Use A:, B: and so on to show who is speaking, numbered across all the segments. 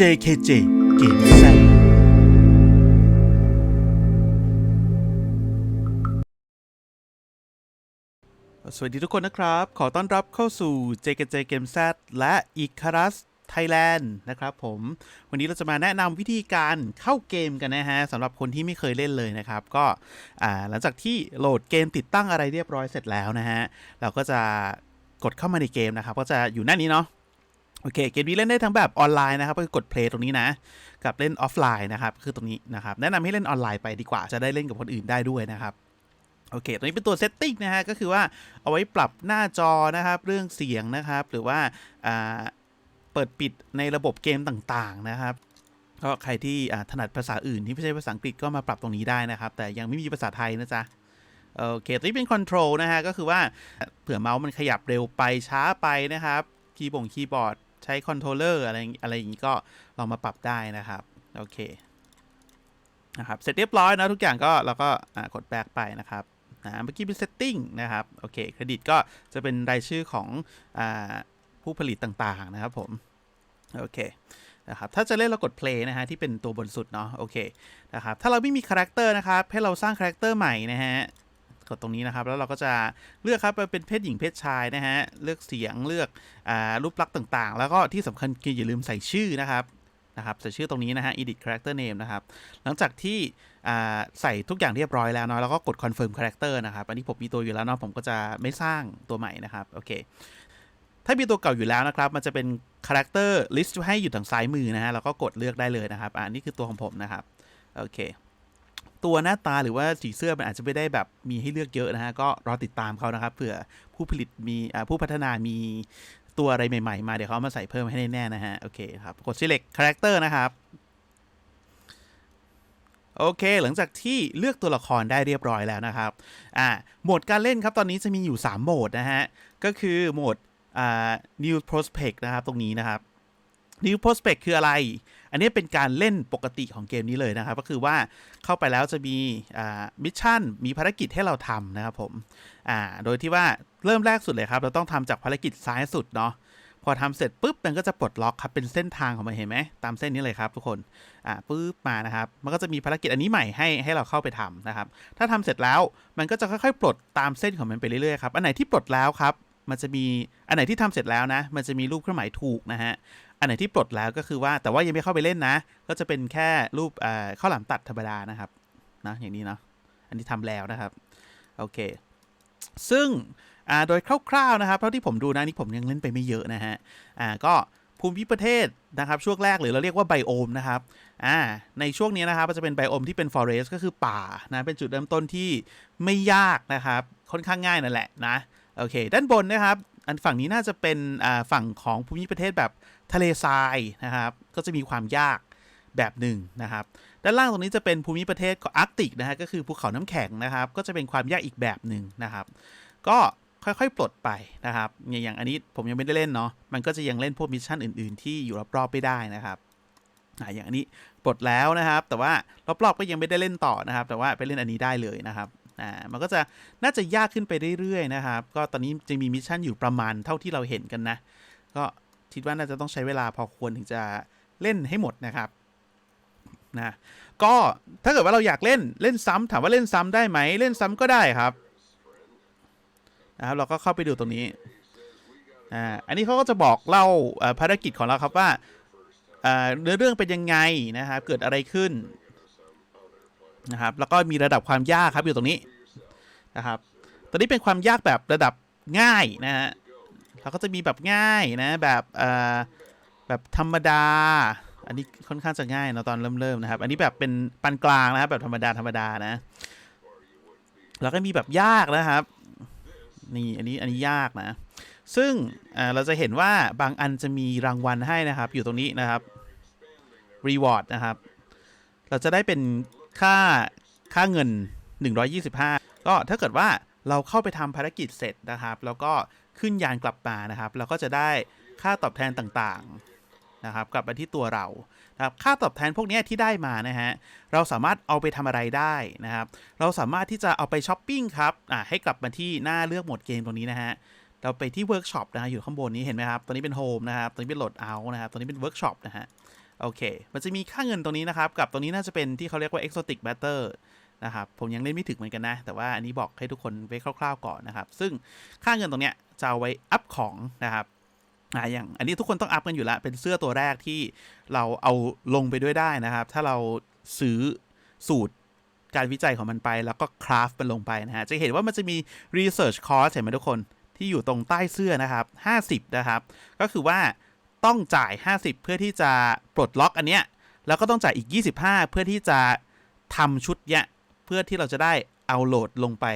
A: JKJ Game Z สวัสดีทุกคนนะครับ ขอต้อนรับเข้าสู่ JKJ Game Z และ i c a r u s Thailand นะครับผม วันนี้เราจะมาแนะนำวิธีการเข้าเกมกันนะฮะสำหรับคนที่ไม่เคยเล่นเลยนะครับ ก็หลังจากที่โหลดเกมติดตั้งอะไรเรียบร้อยเสร็จแล้วนะฮะ เราก็จะกดเข้ามาในเกมนะครับ ก็จะอยู่หน้านี้เนาะ โอเค เกมนี้เล่นได้ทั้งแบบออนไลน์นะครับก็คือกด play ตรงนี้นะ กับเล่นออฟไลน์นะครับ คือตรงนี้นะครับ แนะนำให้เล่นออนไลน์ไปดีกว่า จะได้เล่นกับคนอื่นได้ด้วยนะครับ โอเค ตรงนี้เป็นตัวเซตติ้งนะฮะ ก็คือว่าเอาไว้ปรับหน้าจอนะครับ เรื่องเสียงนะครับ หรือว่าอ่าเปิดปิดในระบบเกมต่างๆนะครับ ก็ใครที่อ่าถนัดภาษาอื่นที่ไม่ใช่ภาษาอังกฤษก็มาปรับตรงนี้ได้นะครับ แต่ยังไม่มีภาษาไทยนะจ๊ะโอเคตัวนี้เป็นคอนโทรลนะฮะ ก็คือว่าเผื่อเมาส์มันขยับเร็วไปช้าไปนะครับ คีย์บงคีย์บอร์ด ใช้คอนโทรลเลอร์อะไรอะไรอย่างนี้ก็ลองมาปรับได้นะครับ โอเคนะครับ เสร็จเรียบร้อยนะทุกอย่างก็เราก็กดแบ็กไปนะครับนะเมื่อกี้เป็น setting นะครับ โอเค เครดิตก็จะเป็นรายชื่อของอผู้ผลิตต่างๆนะครับผม โอเคนะครับ ถ้าจะเล่นเรากด play นะฮะที่เป็นตัวบนสุดเนาะ โอเคนะครับ ถ้าเราไม่มีคาแรคเตอร์นะครับ ให้เราสร้างคาแรคเตอร์ใหม่นะฮะ กดตรงนี้นะครับ แล้วเราก็จะเลือกครับว่าเป็นเพศหญิงเพศชายนะฮะ เลือกเสียงเลือกอรูปลักษณ์ต่างๆ แล้วก็ที่สำคัญคืออย่าลืมใส่ชื่อนะครับนะครับใส่ชื่อตรงนี้นะฮะ edit character name นะครับ หลังจากที่ใส่ทุกอย่างเรียบร้อยแล้วเนาะแล้วก็กด confirm character นะครับ อันนี้ผมมีตัวอยู่แล้วเนาะผมก็จะไม่สร้างตัวใหม่นะครับ โอเค ถ้ามีตัวเก่าอยู่แล้วนะครับ มันจะเป็น character list ให้อยู่ทางซ้ายมือนะฮะ แล้วก็กดเลือกได้เลยนะครับอ่านี่คือตัวของผมนะครับ โอเค ตัวหน้าตาหรือว่าสีเสื้อมันอาจจะไม่ได้แบบมีให้เลือกเยอะนะฮะ ก็รอติดตามเขานะครับเผื่อผู้ผลิตมีผู้พัฒนามีตัวอะไรใหม่ๆ มาเดี๋ยวเขาเอามาใส่เพิ่มให้แน่ๆนะฮะ โอเคครับ กด select character นะครับ โอเค หลังจากที่เลือกตัวละครได้เรียบร้อยแล้วนะครับ อ่า โหมดการเล่นครับ ตอนนี้จะมีอยู่ 3 โหมดนะฮะ ก็คือโหมดอ่า new prospect นะครับ ตรงนี้นะครับ new prospect คืออะไร อันนี้เป็นการเล่นปกติของเกมนี้เลยนะครับ ก็คือว่าเข้าไปแล้วจะมีมิชชั่น มีภารกิจให้เราทำนะครับผมโดยที่ว่าเริ่มแรกสุดเลยครับ เราต้องทำจากภารกิจซ้ายสุดเนาะพอทำเสร็จปุ๊บมันก็จะปลดล็อกครับเป็นเส้นทางของมันเห็นไหมตามเส้นนี้เลยครับทุกคนอ่าปุ๊บมานะครับมันก็จะมีภารกิจอันนี้ใหม่ให้ให้เราเข้าไปทำนะครับ ถ้าทำเสร็จแล้วมันก็จะค่อยๆ ปลดตามเส้นของมันไปเรื่อยๆครับอันไหนที่ปลดแล้วครับ มันจะมีอันไหนที่ทำเสร็จแล้วนะ มันจะมีรูปเครื่องหมายถูกนะฮะ อันไหนที่ปลดแล้วก็คือว่าแต่ว่ายังไม่เข้าไปเล่นนะ ก็จะเป็นแค่รูปอ่าข้าวหลามตัดธรรมดานะครับนะอย่างนี้เนาะอันนี้ทำแล้วนะครับโอเค ซึ่งอ่าโดยคร่าวๆนะครับเท่าที่ผมดูนะนี่ผมยังเล่นไปไม่เยอะนะฮะอ่าก็ภูมิประเทศนะครับช่วงแรกหรือเราเรียกว่าไบโอมนะครับอ่าในช่วงนี้นะครับจะเป็นไบโอมที่เป็น forest ก็คือป่านะเป็นจุดเริ่มต้นที่ไม่ยากนะครับค่อนข้างง่ายนั่นแหละนะโอเค ด้านบนนะครับ อันฝั่งนี้น่าจะเป็นฝั่งของภูมิประเทศแบบทะเลทรายนะครับ ก็จะมีความยากแบบหนึ่งนะครับ ด้านล่างตรงนี้จะเป็นภูมิประเทศอาร์กติกนะฮะก็คือภูเขาน้ำแข็งนะครับ ก็จะเป็นความยากอีกแบบหนึ่งนะครับ ก็ค่อยๆ ปลดไปนะครับอย่างอันนี้ผมยังไม่ได้เล่นเนาะมันก็จะยังเล่นพวกมิชชั่นอื่นๆ ที่อยู่รอบๆไม่ได้นะครับอย่างอันนี้ปลดแล้วนะครับ แต่ว่ารอบๆก็ยังไม่ได้เล่นต่อนะครับ แต่ว่าไปเล่นอันนี้ได้เลยนะครับ อ่ามันก็จะน่าจะยากขึ้นไปเรื่อยๆนะครับ ก็ตอนนี้จะมีมิชชั่นอยู่ประมาณเท่าที่เราเห็นกันนะ ก็คิดว่าน่าจะต้องใช้เวลาพอควรถึงจะเล่นให้หมดนะครับนะก็ถ้าเกิดว่าเราอยากเล่นเล่นซ้ำถามว่าเล่นซ้ำได้ไหมเล่นซ้ำก็ได้ครับนะครับเราก็เข้าไปดูตรงนี้อ่าอันนี้เขาก็จะบอกเล่าภารกิจของเราครับว่าอ่าเนื้อเรื่องเป็นยังไงนะครับเกิดอะไรขึ้น นะครับ แล้วก็มีระดับความยากครับอยู่ตรงนี้นะครับ ตอนนี้เป็นความยากแบบระดับง่ายนะฮะเราก็จะมีแบบง่ายนะแบบเอ่อแบบธรรมดา อันนี้ค่อนข้างจะง่ายนะตอนเริ่มๆนะครับ อันนี้แบบเป็นปานกลางนะครับแบบธรรมดาธรรมดานะ แล้วก็มีแบบยากนะครับนี่อันนี้อันนี้ยากนะ ซึ่งเราจะเห็นว่าบางอันจะมีรางวัลให้นะครับ อยู่ตรงนี้นะครับ reward นะครับ เราจะได้เป็น ค่าค่าเงิน 125 ก็ถ้าเกิดว่าเราเข้าไปทำภารกิจเสร็จนะครับ แล้วก็ขึ้นยานกลับมานะครับ เราก็จะได้ค่าตอบแทนต่างๆนะครับกลับมาที่ตัวเรานะครับค่าตอบแทนพวกนี้ที่ได้มานะฮะเราสามารถเอาไปทำอะไรได้นะครับ เราสามารถที่จะเอาไปช้อปปิ้งครับอ่าให้กลับมาที่หน้าเลือกโหมดเกมตรงนี้นะฮะเราไปที่เวิร์กช็อปนะอยู่ข้างบนนี้เห็นไหมครับตัวนี้เป็นโฮมนะครับตัวนี้เป็นโหลดเอานะครับตัวนี้เป็นเวิร์กช็อปนะฮะ โอเค มันจะมีค่าเงินตรงนี้นะครับ กับตรงนี้น่าจะเป็นที่เขาเรียกว่า exotic matter นะครับ ผมยังเล่นไม่ถึงเหมือนกันนะ แต่ว่าอันนี้บอกให้ทุกคนไว้คร่าวๆก่อนนะครับ ซึ่งค่าเงินตรงเนี้ยจะเอาไว้อัพของนะครับอ่าอย่างอันนี้ทุกคนต้องอัพกันอยู่แล้วเป็นเสื้อตัวแรกที่เราเอาลงไปด้วยได้นะครับ ถ้าเราซื้อสูตรการวิจัยของมันไป แล้วก็คราฟมันลงไปนะฮะ จะเห็นว่ามันจะมี research cost เห็นไหมทุกคนที่อยู่ตรงใต้เสื้อนะครับ 50 นะครับ ก็คือว่า ต้องจ่าย 50 เพื่อที่จะปลดล็อกอันเนี้ยแล้วก็ต้องจ่ายอีก 25 เพื่อที่จะทำชุดเนี้ยเพื่อที่เราจะได้เอาโหลดลงไป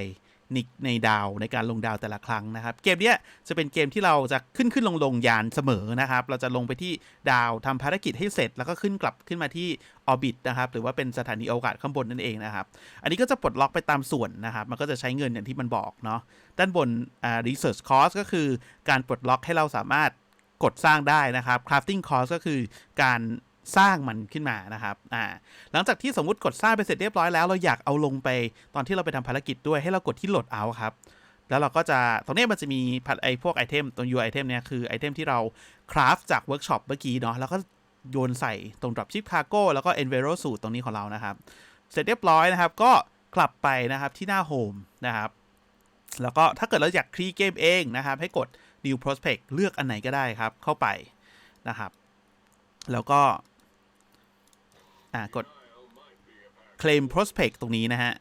A: ในในดาวในการลงดาวแต่ละครั้งนะครับ เกมเนี้ยจะเป็นเกมที่เราจะขึ้นขึ้นลงลงยานเสมอนะครับ เราจะลงไปที่ดาวทำภารกิจให้เสร็จ แล้วก็ขึ้นกลับขึ้นมาที่ออร์บิทนะครับ หรือว่าเป็นสถานีอวกาศข้างบนนั่นเองนะครับ อันนี้ก็จะปลดล็อกไปตามส่วนนะครับ มันก็จะใช้เงินอย่างที่มันบอกเนาะด้านบนอ่า research cost ก็คือการปลดล็อกให้เราสามารถ กดสร้างได้นะครับ crafting cost ก็คือการสร้างมันขึ้นมานะครับ อ่า หลังจากที่สมมุติกดสร้างไปเสร็จเรียบร้อยแล้ว เราอยากเอาลงไปตอนที่เราไปทำภารกิจด้วยให้เรากดที่โหลดเอาครับ แล้วเราก็จะ ตรงนี้มันจะมีผัดไอพวกไอเทม ตรง UI ไอเทมเนี่ยคือไอเทมที่เราคราฟจากเวิร์กช็อปเมื่อกี้เนาะ แล้วก็โยนใส่ตรง dropship cargo แล้วก็ enviro suit ตรงนี้ของเรานะครับ เสร็จเรียบร้อยนะครับ ก็กลับไปนะครับที่หน้าโฮมนะครับ แล้วก็ถ้าเกิดเราอยากคลีเกมเองนะครับ ให้กด new prospect เลือกอันไหนก็ได้ครับ เข้าไปนะครับ แล้วก็กด claim prospect ตรงนี้นะฮะ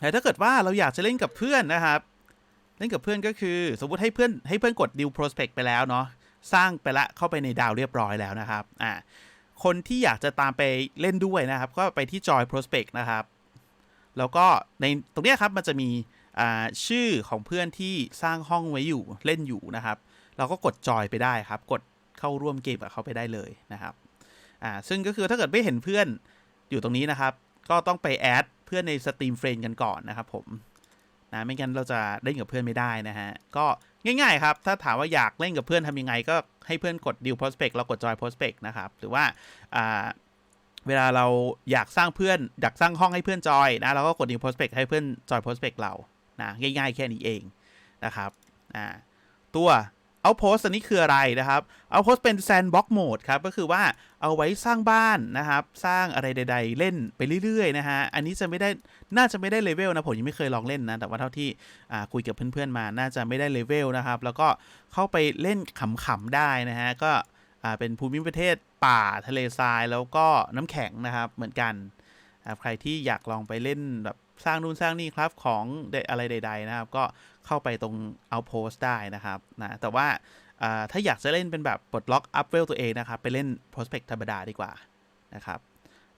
A: แต่ถ้าเกิดว่าเราอยากจะเล่นกับเพื่อนนะครับ เล่นกับเพื่อนก็คือ สมมติให้เพื่อนให้เพื่อนกด new prospect ไปแล้วเนาะสร้างไปละเข้าไปในดาวเรียบร้อยแล้วนะครับอ่าคนที่อยากจะตามไปเล่นด้วยนะครับ ก็ไปที่ joy prospect นะครับ แล้วก็ในตรงเนี้ยครับมันจะมี ชื่อของเพื่อนที่สร้างห้องไว้อยู่เล่นอยู่นะครับ เราก็กดจอยไปได้ครับ กดเข้าร่วมเกมกับเขาไปได้เลยนะครับอ่าซึ่งก็คือถ้าเกิดไม่เห็นเพื่อนอยู่ตรงนี้นะครับ ก็ต้องไปแอดเพื่อนในสตรีมเฟรนกันก่อนนะครับผมนะไม่งั้นเราจะเล่นกับเพื่อนไม่ได้นะฮะก็ง่ายๆครับ ถ้าถามว่าอยากเล่นกับเพื่อนทำยังไง ก็ให้เพื่อนกด deal prospect เรากด join prospect นะครับ หรือว่าอ่าเวลาเราอยากสร้างเพื่อน อยากสร้างห้องให้เพื่อนจอยนะเราก็กด new prospect ให้เพื่อนจอย prospect เรา นะง่ายๆ แค่นี้เองนะครับอ่าตัว outpost อันนี้คืออะไรนะครับ outpost เป็น sandbox mode ครับ ก็คือว่าเอาไว้สร้างบ้านนะครับ สร้างอะไรใด ๆ เล่นไปเรื่อยๆนะฮะ อันนี้จะไม่ได้ น่าจะไม่ได้เลเวลนะ ผมยังไม่เคยลองเล่นนะ แต่ว่าเท่าที่คุยกับเพื่อนๆมา น่าจะไม่ได้เลเวลนะครับ แล้วก็เข้าไปเล่นขำๆได้นะฮะ ก็เป็นภูมิประเทศป่าทะเลทรายแล้วก็น้ำแข็งนะครับ เหมือนกัน ใครที่อยากลองไปเล่นแบบ สร้างนู่นสร้างนี่ครับของอะไรใด ๆ นะครับ ก็เข้าไปตรง outpost ได้นะครับนะแต่ว่าถ้าอยากจะเล่นเป็นแบบปลดล็อกอัพเวลตัวเองนะครับ ไปเล่น prospect ธรรมดาดีกว่านะครับ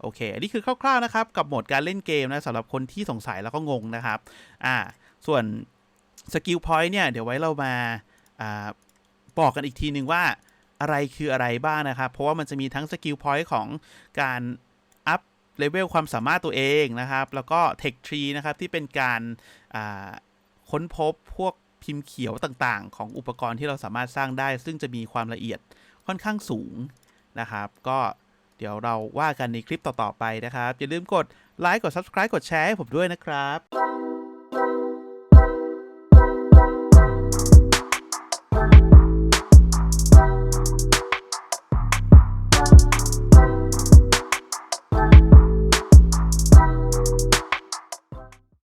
A: โอเค อันนี้คือคร่าวๆนะครับ กับโหมดการเล่นเกมนะสำหรับคนที่สงสัยแล้วก็งงนะครับ อ่า ส่วนสกิลพอยต์เนี่ย เดี๋ยวไว้เรามาอ่าบอกกันอีกทีหนึ่งว่าอะไรคืออะไรบ้างนะครับ เพราะว่ามันจะมีทั้งสกิลพอยต์ของการ เลเวลความสามารถตัวเองนะครับ แล้วก็เทคทรีนะครับ ที่เป็นการาค้นพบพวกพิมพ์เขียวต่างๆ ของอุปกรณ์ที่เราสามารถสร้างได้ ซึ่งจะมีความละเอียดค่อนข้างสูงนะครับ ก็เดี๋ยวเราว่ากันในคลิปต่อๆไปนะครับ อย่าลืมกดไลค์กด Subscribe กดแชร์ให้ผมด้วยนะครับ